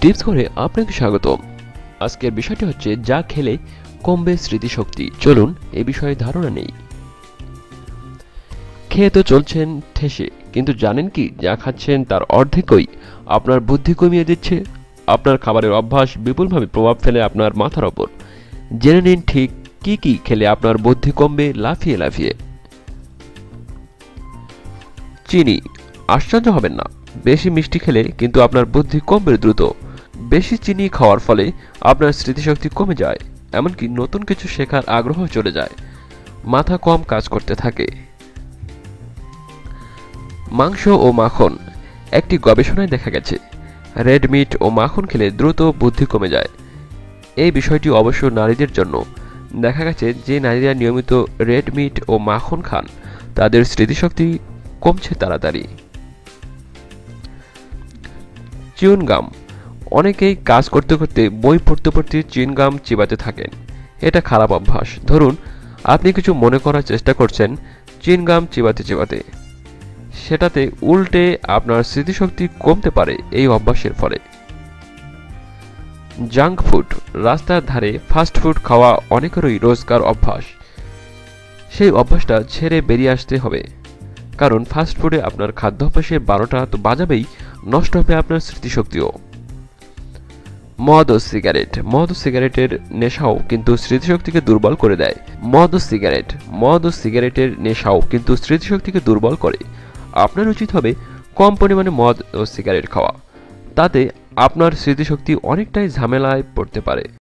Tips করে আপনাকে স্বাগতম। আজকের বিষয়টি হচ্ছে, যা খেলে কমবে স্মৃতিশক্তি। চলুন, এ বিষয়ে ধারণা নেই। খেয়ে তো চলছেন ঠেসে, কিন্তু জানেন কি, যা খাচ্ছেন তার অর্ধেকই আপনার বুদ্ধি কমিয়ে দিচ্ছে। আপনার খাবারের অভ্যাস বিপুলভাবে প্রভাব ফেলে আপনার মাথার ওপর। জেনে নিন ঠিক কি কি খেলে আপনার বুদ্ধি কমবে লাফিয়ে লাফিয়ে। চিনি, আশ্চর্য হবেন না। বেশি মিষ্টি খেলে কিন্তু আপনার বুদ্ধি কমবে দ্রুত। বেশি চিনি খাওয়ার ফলে আপনার স্মৃতিশক্তি কমে যায়, এমনকি নতুন কিছু শেখার আগ্রহ চলে যায়। মাথা কম কাজ করতে থাকে। মাংস ও মাখন। একটি গবেষণায় দেখা গেছে, রেড মিট ও মাখন খেলে দ্রুত বুদ্ধি কমে যায়। এই বিষয়টি অবশ্য নারীদের জন্য। দেখা গেছে যে নারীরা নিয়মিত রেড মিট ও মাখন খান, তাদের স্মৃতিশক্তি কমছে তাড়াতাড়ি। চিউনগাম অনেকেই কাজ করতে করতে বই পড়তে পড়তে চিনগাম চিবাতে থাকেন। এটা খারাপ অভ্যাস। ধরুন, আপনি কিছু মনে করার চেষ্টা করছেন চিনগাম চিবাতে চিবাতে। সেটাতে উল্টে আপনার স্মৃতিশক্তি কমতে পারে এই অভ্যাসের ফলে। জাঙ্ক ফুড, রাস্তার ধারে ফাস্ট ফুড খাওয়া অনেকেরই রোজকার অভ্যাস। সেই অভ্যাসটা ছেড়ে বেরিয়ে আসতে হবে। কারণ ফাস্ট ফুডে আপনার খাদ্যাভ্যাসে বারোটা তো বাজাবেই, নষ্ট হবে আপনার স্মৃতিশক্তিও। মদ ও সিগারেট। মদ ও সিগারেটের নেশাও কিন্তু স্মৃতিশক্তিকে দুর্বল করে দেয়। মদ ও সিগারেট। মদ ও সিগারেটের নেশাও কিন্তু স্মৃতিশক্তিকে দুর্বল করে। আপনার উচিত হবে কম পরিমাণে মদ ও সিগারেট খাওয়া। তাতে আপনার স্মৃতিশক্তি অনেকটাই ঝামেলায় পড়তে পারে।